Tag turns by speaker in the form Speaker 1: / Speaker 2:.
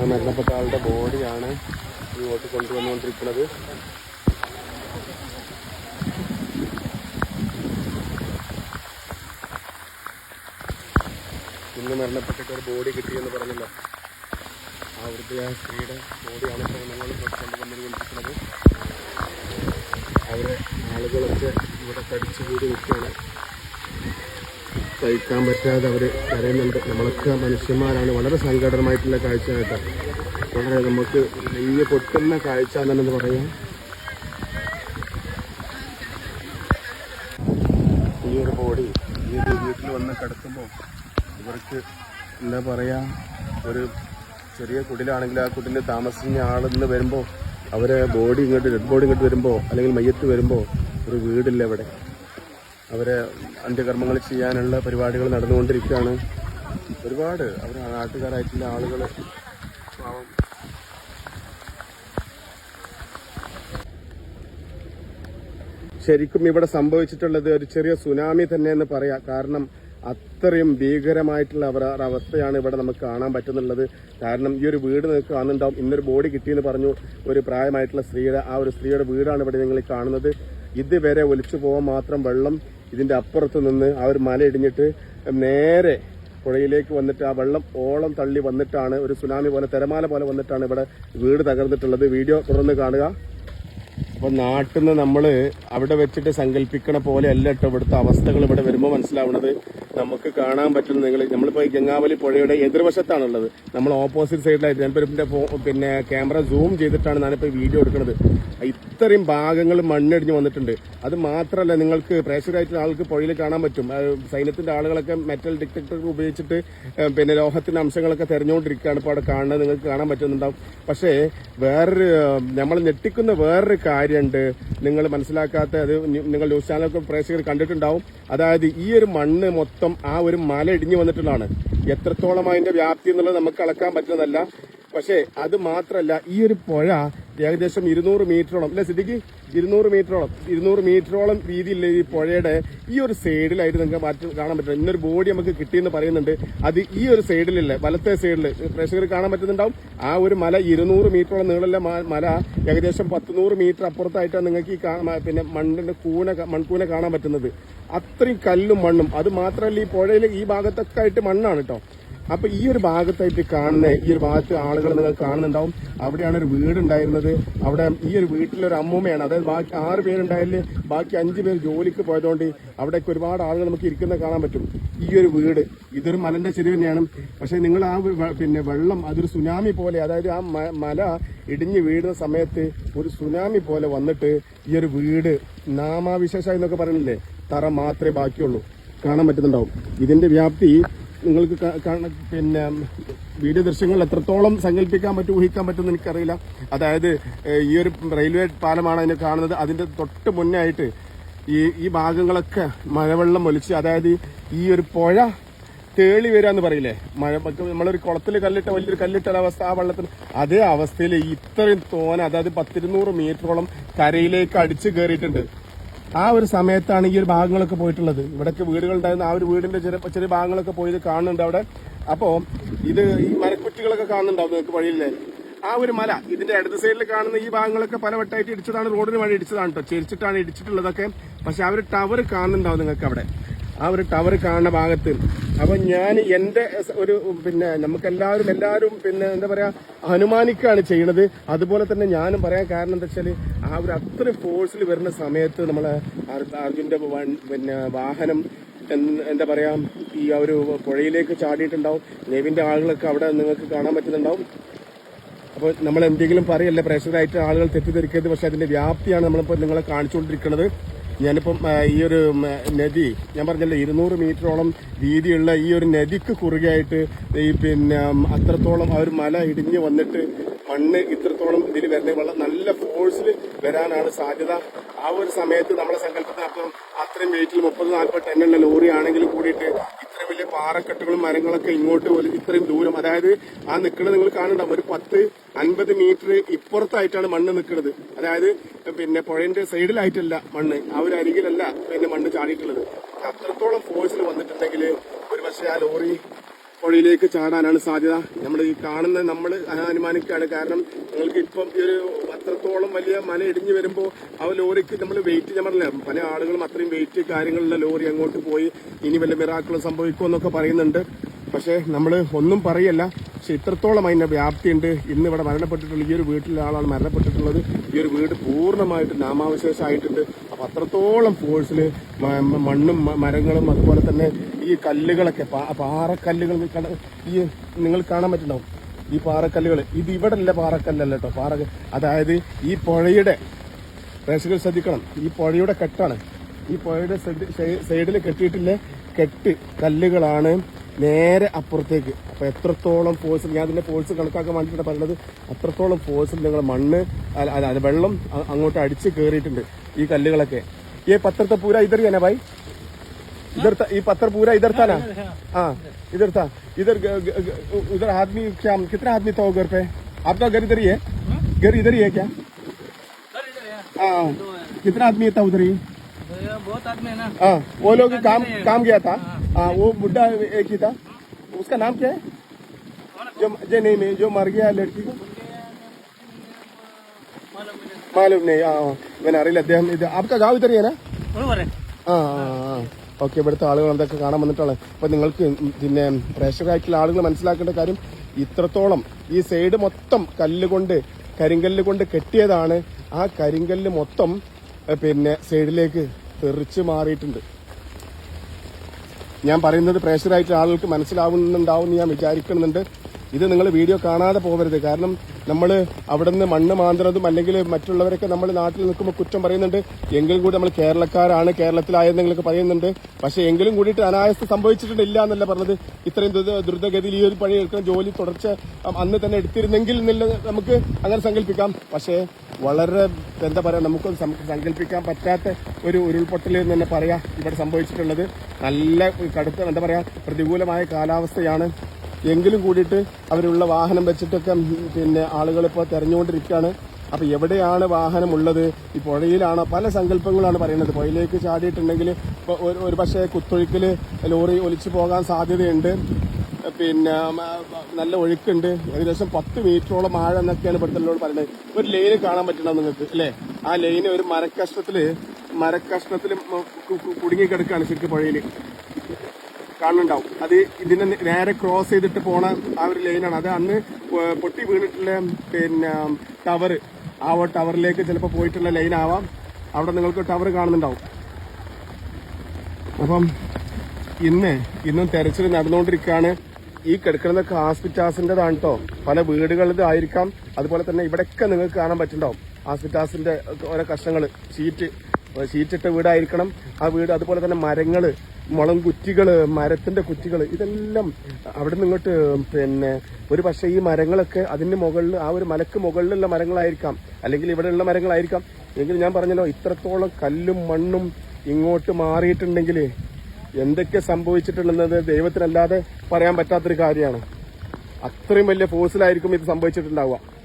Speaker 1: ആ മരണപ്പെട്ട ആളുടെ ബോഡിയാണ് ഈ വോട്ട് കൊണ്ടുവന്നുകൊണ്ടിരിക്കുന്നത്. ഇന്ന് മരണപ്പെട്ടിട്ട് ഒരു ബോഡി കിട്ടിയെന്ന് പറഞ്ഞില്ല. ആ വൃദ്ധയായ സ്ത്രീയുടെ ബോഡിയാണ് ഇപ്പോൾ ഞങ്ങൾ കൊണ്ടുവന്നുകൊണ്ടിരിക്കുന്നത് അവരെ ആളുകളൊക്കെ ഇവിടെ തടിച്ചു കൂടി നിൽക്കുകയാണ്. സഹിക്കാൻ പറ്റാതെ അവർ കരയുന്നുണ്ട്. നമ്മളൊക്കെ മനുഷ്യന്മാരാണ്. വളരെ സങ്കടമായിട്ടുള്ള കാഴ്ച കേട്ടോ. വളരെ നമുക്ക് നെയ്യ് പൊട്ടുന്ന കാഴ്ച എന്നു പറയാം. ഈ ഒരു ബോഡി ഈ ഒരു വീട്ടിൽ വന്ന് കിടക്കുമ്പോൾ ഇവർക്ക് എന്താ പറയാ ഒരു ചെറിയ കുടിലാണെങ്കിൽ ആ കുടിലിൽ താമസിക്കുന്ന ആളെന്ന് വരുമ്പോൾ അവരെ ബോഡി ഇങ്ങോട്ട് ഡെഡ് ബോഡി ഇങ്ങോട്ട് വരുമ്പോൾ അല്ലെങ്കിൽ മയ്യത്ത് വരുമ്പോൾ ഒരു വീടില്ല ഇവിടെ. അവരെ അന്ത്യകർമ്മങ്ങൾ ചെയ്യാനുള്ള പരിപാടികൾ നടന്നുകൊണ്ടിരിക്കുകയാണ്. ഒരുപാട് അവർ നാട്ടുകാരായിട്ടുള്ള ആളുകൾ. പാവം. ശരിക്കും ഇവിടെ സംഭവിച്ചിട്ടുള്ളത് ഒരു ചെറിയ സുനാമി തന്നെ എന്ന് പറയാം. കാരണം അത്രയും ഭീകരമായിട്ടുള്ള അവസ്ഥയാണ് ഇവിടെ നമുക്ക് കാണാൻ പറ്റുന്നുള്ളത്. കാരണം ഈ ഒരു വീട് നിങ്ങൾക്ക് കാണുന്നുണ്ടാവും. ഇന്നൊരു ബോഡി കിട്ടിയെന്ന് പറഞ്ഞു ഒരു പ്രായമായിട്ടുള്ള സ്ത്രീയുടെ ആ ഒരു സ്ത്രീയുടെ വീടാണ് ഇവിടെ നിങ്ങൾ കാണുന്നത്. ഇതുവരെ ഒലിച്ചു പോകാൻ മാത്രം വെള്ളം ഇതിന്റെ അപ്പുറത്ത് നിന്ന് ആ ഒരു മല ഇടിഞ്ഞിട്ട് നേരെ പുഴയിലേക്ക് വന്നിട്ട് ആ വെള്ളം ഓളം തള്ളി വന്നിട്ടാണ് ഒരു സുനാമി പോലെ തിരമാല പോലെ വന്നിട്ടാണ് ഇവിടെ വീട് തകർന്നിട്ടുള്ളത്. വീഡിയോ തുടർന്ന് കാണുക. അപ്പൊ നാട്ടിൽ നിന്ന് നമ്മൾ അവിടെ വെച്ചിട്ട് സങ്കല്പിക്കണ പോലെ അല്ല കേട്ടോ ഇവിടുത്തെ അവസ്ഥകൾ ഇവിടെ വരുമ്പോൾ മനസ്സിലാവുന്നത്. നമുക്ക് കാണാൻ പറ്റുന്ന നിങ്ങൾ നമ്മളിപ്പോ ഈ ഗംഗാവലി പുഴയുടെ എതിർവശത്താണുള്ളത്. നമ്മൾ ഓപ്പോസിറ്റ് സൈഡിലായിട്ട് ഞാനിപ്പോ ഇതിന്റെ പിന്നെ ക്യാമറ സൂം ചെയ്തിട്ടാണ് ഞാനിപ്പോ ഈ വീഡിയോ എടുക്കുന്നത് ഇത്രയും ഭാഗങ്ങൾ മണ്ണിടിഞ്ഞ് വന്നിട്ടുണ്ട്. അത് മാത്രമല്ല നിങ്ങൾക്ക് പ്രേക്ഷകരായിട്ടുള്ള ആൾക്ക് പുഴയിൽ കാണാൻ പറ്റും. സൈന്യത്തിന്റെ ആളുകളൊക്കെ മെറ്റൽ ഡിറ്റക്ടർ ഉപയോഗിച്ചിട്ട് പിന്നെ ലോഹത്തിന്റെ അംശങ്ങളൊക്കെ തെരഞ്ഞുകൊണ്ടിരിക്കുകയാണ് ഇപ്പോൾ അവിടെ കാണുന്നത്. നിങ്ങൾക്ക് കാണാൻ പറ്റുന്നുണ്ടാവും. പക്ഷേ വേറൊരു നമ്മൾ ഞെട്ടിക്കുന്ന വേറൊരു കാര്യമുണ്ട്. നിങ്ങൾ മനസ്സിലാക്കാത്ത അത് നിങ്ങൾ ന്യൂസ് ചാനലൊക്കെ പ്രേക്ഷകർ കണ്ടിട്ടുണ്ടാവും. അതായത് ഈ ഒരു മണ്ണ് മൊത്തം ആ ഒരു മല ഇടിഞ്ഞു വന്നിട്ടുള്ളതാണ്. എത്രത്തോളം അതിന്റെ വ്യാപ്തി എന്നുള്ളത് നമുക്ക് അളക്കാൻ പറ്റുന്നതല്ല. പക്ഷേ അത് മാത്രമല്ല ഈ ഒരു പുഴ ഏകദേശം ഇരുന്നൂറ് മീറ്ററോളം അല്ലെ സിദ്ധിക്ക് ഇരുന്നൂറ് മീറ്ററോളം ഇരുന്നൂറ് മീറ്ററോളം വീതിയില്ല ഈ പുഴയുടെ ഈ ഒരു സൈഡിലായിട്ട് നിങ്ങൾക്ക് മാറ്റി കാണാൻ പറ്റും. ഇന്നൊരു ബോഡി നമുക്ക് കിട്ടിയെന്ന് പറയുന്നുണ്ട്. അത് ഈ ഒരു സൈഡിലല്ലേ വലത്തെ സൈഡിൽ പ്രേക്ഷകർ കാണാൻ പറ്റുന്നുണ്ടാവും. ആ ഒരു മല ഇരുന്നൂറ് മീറ്ററോളം നീളമുള്ള മല ഏകദേശം പത്തുനൂറ് മീറ്റർ അപ്പുറത്തായിട്ടാണ് നിങ്ങൾക്ക് ഈ പിന്നെ മണ്ണിന്റെ കൂന മൺകൂന കാണാൻ പറ്റുന്നത്. അത്രയും കല്ലും മണ്ണും. അത് മാത്രമല്ല ഈ പുഴയിൽ ഈ ഭാഗത്തൊക്കെ ആയിട്ട് മണ്ണാണ് കേട്ടോ അപ്പൊ ഈ ഒരു ഭാഗത്തായിട്ട് കാണുന്ന ഈ ഒരു ഭാഗത്ത് ആളുകൾ നിങ്ങൾ കാണുന്നുണ്ടാവും. അവിടെയാണ് ഒരു വീട് ഉണ്ടായിരുന്നത് അവിടെ ഈ ഒരു വീട്ടിലൊരു അമ്മൂമ്മയാണ്. അതായത് ബാക്കി ആറ് പേരുണ്ടായാലും ബാക്കി അഞ്ച് പേര് ജോലിക്ക് പോയതുകൊണ്ട് അവിടേക്ക് ഒരുപാട് ആളുകൾ നമുക്ക് ഇരിക്കുന്ന കാണാൻ പറ്റും. ഈ ഒരു വീട് ഇതൊരു മലന്റെ ചെരുവ് തന്നെയാണ്. പക്ഷെ നിങ്ങൾ ആ പിന്നെ വെള്ളം അതൊരു സുനാമി പോലെ അതായത് ആ മല ഇടിഞ്ഞു വീഴുന്ന സമയത്ത് ഒരു സുനാമി പോലെ വന്നിട്ട് ഈ ഒരു വീട് നാമാവിശേഷ എന്നൊക്കെ പറയുന്നില്ലേ? തറ മാത്രമേ ബാക്കിയുള്ളൂ. കാണാൻ പറ്റുന്നുണ്ടാവും. ഇതിന്റെ വ്യാപ്തി നിങ്ങൾക്ക് പിന്നെ വീഡിയോ ദൃശ്യങ്ങൾ എത്രത്തോളം സങ്കല്പിക്കാൻ പറ്റും ഊഹിക്കാൻ പറ്റുമെന്ന് എനിക്കറിയില്ല. അതായത് ഈ ഒരു റെയിൽവേ പാലമാണ് അതിന് കാണുന്നത്. അതിന്റെ തൊട്ട് മുന്നേ ആയിട്ട് ഈ ഈ ഭാഗങ്ങളൊക്കെ മഴവെള്ളം ഒലിച്ച് അതായത് ഈ ഒരു പുഴ തേളി വരിക എന്ന് പറയില്ലേ? മഴ നമ്മളൊരു കുളത്തിൽ കല്ലിട്ട വലിയൊരു കല്ലിട്ട അവസ്ഥ ആ വെള്ളത്തിൽ അതേ അവസ്ഥയിൽ ഇത്രയും തോന അതായത് പത്തിരുന്നൂറ് മീറ്ററോളം കരയിലേക്ക് അടിച്ചു കയറിയിട്ടുണ്ട് ആ ഒരു സമയത്താണ് ഈ ഒരു ഭാഗങ്ങളൊക്കെ പോയിട്ടുള്ളത്. ഇവിടൊക്കെ വീടുകൾ ഉണ്ടായിരുന്ന ആ ഒരു വീടിന്റെ ചെറിയ ചെറിയ ഭാഗങ്ങളൊക്കെ പോയത് കാണുന്നുണ്ട് അവിടെ. അപ്പോ ഇത് ഈ മരക്കുറ്റികളൊക്കെ കാണുന്നുണ്ടാവും നിങ്ങൾക്ക് വഴിയില്ലേ ആ ഒരു മല ഇതിന്റെ ഇടത് സൈഡിൽ കാണുന്ന ഈ ഭാഗങ്ങളൊക്കെ പല വട്ടായിട്ട് ഇടിച്ചതാണ് റോഡിന് വഴി ഇടിച്ചതാണ് കേട്ടോ ചെരിച്ചിട്ടാണ് ഇടിച്ചിട്ടുള്ളതൊക്കെ. പക്ഷെ ആ ഒരു ടവർ കാണുന്നുണ്ടാവും നിങ്ങൾക്ക് അവിടെ. ആ ഒരു ടവർ കാണുന്ന ഭാഗത്ത് അപ്പൊ ഞാൻ എന്റെ ഒരു പിന്നെ നമുക്ക് എല്ലാവരും പിന്നെ എന്താ പറയാ അനുമാനിക്കുകയാണ് ചെയ്യണത്. അതുപോലെ തന്നെ ഞാനും പറയാൻ കാരണം എന്താ വെച്ചാൽ ആ ഒരു അത്ര ഫോഴ്സിൽ വരുന്ന സമയത്ത് നമ്മളെ അർജുന്റെ പിന്നെ വാഹനം എന്താ പറയാ ഈ ആ ഒരു പുഴയിലേക്ക് ചാടിയിട്ടുണ്ടാവും. നെവിന്റെ ആളുകളൊക്കെ അവിടെ നിങ്ങൾക്ക് കാണാൻ പറ്റുന്നുണ്ടാവും. അപ്പോൾ നമ്മൾ എന്തെങ്കിലും പറയല്ലേ പ്രേക്ഷകരായിട്ട് ആളുകൾ തെറ്റിദ്ധരിക്കരുത്. പക്ഷെ അതിന്റെ വ്യാപ്തിയാണ് നമ്മളിപ്പോൾ നിങ്ങളെ കാണിച്ചുകൊണ്ടിരിക്കുന്നത്. ഞാനിപ്പം ഈ ഒരു നദി ഞാൻ പറഞ്ഞല്ലോ ഇരുന്നൂറ് മീറ്ററോളം വീതിയുള്ള ഈ ഒരു നദിക്ക് കുറുകയായിട്ട് ഈ പിന്നെ അത്രത്തോളം ആ ഒരു മല ഇടിഞ്ഞ് വന്നിട്ട് മണ്ണ് ഇത്രത്തോളം ഇതിൽ വരുന്ന വെള്ളം നല്ല ഫോഴ്സിൽ വരാനാണ് സാധ്യത. ആ ഒരു സമയത്ത് നമ്മളെ സങ്കല്പത്തിനപ്പം അത്രയും വെയിറ്റിൽ മുപ്പത് നാൽപ്പത് ടണ്ണുള്ള ലോറി ആണെങ്കിലും കൂടിയിട്ട് പാറക്കെട്ടുകളും മരങ്ങളൊക്കെ ഇങ്ങോട്ട് ഇത്രയും ദൂരം. അതായത് ആ നിൽക്കുന്നത് നിങ്ങൾ കാണണ്ട ഒരു പത്ത് അൻപത് മീറ്റർ ഇപ്പുറത്തായിട്ടാണ് മണ്ണ് നിൽക്കുന്നത് അതായത് പിന്നെ പുഴയുടെ സൈഡിലായിട്ടല്ല മണ്ണ്. ആ ഒരു അരികിലല്ല പിന്നെ മണ്ണ് ചാടിയിട്ടുള്ളത്. അത്രത്തോളം ഫോഴ്സിൽ വന്നിട്ടുണ്ടെങ്കിൽ ഒരു പക്ഷേ ആ ലോറി പുഴയിലേക്ക് ചാടാനാണ് സാധ്യത. നമ്മൾ ഈ കാണുന്നത് നമ്മൾ അനുമാനിക്കുകയാണ് കാരണം നിങ്ങൾക്ക് ഇപ്പം ഈ ഒരു അത്രത്തോളം വലിയ മല ഇടിഞ്ഞു വരുമ്പോൾ ആ ലോറിക്ക് നമ്മൾ വെയിറ്റ് ഞാൻ പറഞ്ഞില്ല പല ആളുകളും അത്രയും വെയിറ്റ് കാര്യങ്ങളുള്ള ലോറി അങ്ങോട്ട് പോയി ഇനി വല്ല മിറാക്കളും സംഭവിക്കുമെന്നൊക്കെ പറയുന്നുണ്ട്. പക്ഷേ നമ്മൾ ഒന്നും പറയല്ല. പക്ഷെ ഇത്രത്തോളം അതിന്റെ വ്യാപ്തിയുണ്ട്. ഇന്ന് ഇവിടെ മരണപ്പെട്ടിട്ടുള്ള ഈ ഒരു വീട്ടിലെ ആളാണ് മരണപ്പെട്ടിട്ടുള്ളത്. ഈ ഒരു വീട് പൂർണമായിട്ട് നാമാവശേഷമായിട്ടുണ്ട്. അപ്പം അത്രത്തോളം ഫോഴ്സിൽ മണ്ണും മരങ്ങളും അതുപോലെ തന്നെ ഈ കല്ലുകളൊക്കെ പാറക്കല്ലുകൾ ഈ നിങ്ങൾ കാണാൻ പറ്റുന്നുണ്ടാവും ഈ പാറക്കല്ലുകൾ ഇത് ഇവിടെ അല്ല പാറക്കല്ലല്ല കേട്ടോ. പാറ അതായത് ഈ പുഴയുടെ പ്രേക്ഷകർ ശ്രദ്ധിക്കണം. ഈ പുഴയുടെ കെട്ടാണ്. ഈ പുഴയുടെ സൈഡിൽ കെട്ടിയിട്ടില്ല കെട്ട് കല്ലുകളാണ് നേരെ അപ്പുറത്തേക്ക് അപ്പൊ എത്രത്തോളം ഫോഴ്സ് ഞാൻ അതിന്റെ ഫോഴ്സ് കണക്കാക്കാൻ വേണ്ടിയിട്ടാണ് പറയുന്നത് അത്രത്തോളം ഫോഴ്സിൽ നിങ്ങൾ മണ്ണ് അല്ല, അല്ല, അല്ല, വെള്ളം അ- അങ്ങോട്ട് അടിച്ച് കയറിയിട്ടുണ്ട് ഈ കല്ലുകളൊക്കെ ഈ പത്രത്തെ പൂര ഇതർ തന്നെ ഭായി इधर था ये पत्थर पूरा इधर था ना हाँ इधर था इधर ग- ग- ग- उधर आदमी क्या कितना आदमी था वो घर पे आपका घर इधर ही है घर इधर ही है क्या हाँ कितना आदमी था उधर ही
Speaker 2: भैया बहुत आदमी है ना
Speaker 1: हाँ वो लोग काम काम गया था हाँ वो बुढ़ा एक ही था उसका नाम क्या है जो जो नहीं नहीं जो मर गया लड़की को मालूम नहीं हाँ हाँ, मैंने അറിയില്ല അദ്ദേഹം ഇത് आपका गाँव इधर ही है ना
Speaker 2: बरोबर है
Speaker 1: ആ ഓക്കെ ഇവിടുത്തെ ആളുകൾ എന്തൊക്കെ കാണാൻ വന്നിട്ടാണ് അപ്പൊ നിങ്ങൾക്ക് പിന്നെ പ്രേക്ഷകരായിട്ടുള്ള ആളുകൾ മനസ്സിലാക്കേണ്ട കാര്യം ഇത്രത്തോളം ഈ സൈഡ് മൊത്തം കല്ലുകൊണ്ട് കരിങ്കല്ല് കൊണ്ട് കെട്ടിയതാണ് ആ കരിങ്കല്ല് മൊത്തം ഏ, പിന്നെ സൈഡിലേക്ക് തെറിച്ച് മാറിയിട്ടുണ്ട്. ഞാൻ പറയുന്നത് പ്രേഷറായിട്ട് ആളുകൾക്ക് മനസ്സിലാവുന്നുണ്ടാവും ഞാൻ വിചാരിക്കുന്നുണ്ട് ഇത് നിങ്ങൾ വീഡിയോ കാണാതെ പോകരുത്. കാരണം നമ്മൾ അവിടെ നിന്ന് മണ്ണ് മാന്തുന്നതും അല്ലെങ്കിൽ മറ്റുള്ളവരൊക്കെ നമ്മൾ നാട്ടിൽ നിൽക്കുമ്പോൾ കുറ്റം പറയുന്നുണ്ട്. എങ്കിലും കൂടി നമ്മൾ കേരളക്കാരാണ് കേരളത്തിലായെന്നെങ്കിലൊക്കെ പറയുന്നുണ്ട്. പക്ഷേ എങ്കിലും കൂടിയിട്ട് അനായാസം ഇല്ല എന്നല്ല പറഞ്ഞത്. ഇത്രയും ദ്രുത- ദ്രുതഗതിയിൽ ഈ ഒരു പണി എടുക്കുന്ന ജോലി തുടർച്ച അന്ന് തന്നെ എടുത്തിരുന്നെങ്കിൽ നമുക്ക് അങ്ങനെ സങ്കല്പിക്കാം. പക്ഷേ വളരെ എന്താ പറയാ നമുക്ക് സങ്കല്പിക്കാൻ പറ്റാത്ത ഒരു ഉരുൾപൊട്ടൽ എന്ന് തന്നെ പറയാം ഇവിടെ സംഭവിച്ചിട്ടുള്ളത്. നല്ല കടുത്ത എന്താ പറയാ പ്രതികൂലമായ കാലാവസ്ഥയാണ്. എങ്കിലും കൂടിയിട്ട് അവരുള്ള വാഹനം വെച്ചിട്ടൊക്കെ പിന്നെ ആളുകൾ ഇപ്പോൾ തെരഞ്ഞുകൊണ്ടിരിക്കുകയാണ് അപ്പോൾ എവിടെയാണ് വാഹനം ഉള്ളത് ഈ പുഴയിലാണ്? പല സങ്കല്പങ്ങളാണ് പറയുന്നത്. പുഴയിലേക്ക് ചാടിയിട്ടുണ്ടെങ്കിൽ ഒരു പക്ഷേ കുത്തൊഴുക്കിൽ ലോറി ഒലിച്ചു പോകാൻ സാധ്യതയുണ്ട്. പിന്നെ നല്ല ഒഴുക്കുണ്ട്. ഏകദേശം പത്ത് മീറ്ററോളം മഴ എന്നൊക്കെയാണ് ഇവിടുത്തെ പറയുന്നത്. ഒരു ലൈന് കാണാൻ പറ്റണം നിങ്ങൾക്ക് അല്ലേ? ആ ലൈന് ഒരു മരക്കഷ്ണത്തിൽ കുടുങ്ങി കുടുങ്ങിക്കിടക്കാണ് ശരിക്കും പുഴയിൽ കാണുന്നുണ്ടാവും. അത് ഇതിനെ നേരെ ക്രോസ് ചെയ്തിട്ട് പോണ ആ ഒരു ലൈനാണ് അത് അന്ന് പൊട്ടി വീണിട്ടുള്ള പിന്നെ ടവർ ആ ടവറിലേക്ക് ചിലപ്പോൾ പോയിട്ടുള്ള ലൈൻ ആവാം. അവിടെ നിങ്ങൾക്ക് ടവർ കാണുന്നുണ്ടാവും. അപ്പം ഇന്ന് ഇന്നും തെരച്ചിൽ നടന്നുകൊണ്ടിരിക്കുകയാണ്. ഈ കിടക്കുന്നതൊക്കെ ഹോസ്പിറ്റാസിന്റെതാണ് കേട്ടോ പല വീടുകളിലായിരിക്കാം അതുപോലെ തന്നെ ഇവിടെയൊക്കെ നിങ്ങൾക്ക് കാണാൻ പറ്റുന്നുണ്ടാവും. ഹോസ്പിറ്റാസിന്റെ ഓരോ കഷ്ണങ്ങൾ. ഷീറ്റ് ഷീറ്റിട്ട വീടായിരിക്കണം. ആ വീട് അതുപോലെ തന്നെ മരങ്ങൾ മുളം കുറ്റികൾ മരത്തിന്റെ കുറ്റികൾ ഇതെല്ലാം അവിടെ നിന്ന് ഇങ്ങോട്ട് പിന്നെ ഒരു പക്ഷേ ഈ മരങ്ങളൊക്കെ അതിന്റെ മുകളിൽ ആ ഒരു മലക്ക് മുകളിലുള്ള മരങ്ങളായിരിക്കാം. അല്ലെങ്കിൽ ഇവിടെയുള്ള മരങ്ങളായിരിക്കാം. എങ്കിൽ ഞാൻ പറഞ്ഞല്ലോ ഇത്രത്തോളം കല്ലും മണ്ണും ഇങ്ങോട്ട് മാറിയിട്ടുണ്ടെങ്കിൽ എന്തൊക്കെ സംഭവിച്ചിട്ടുണ്ടെന്നത് ദൈവത്തിനല്ലാതെ പറയാൻ പറ്റാത്തൊരു കാര്യമാണ്. അത്രയും വലിയ ഫോഴ്സിലായിരിക്കും ഇത് സംഭവിച്ചിട്ടുണ്ടാവുക.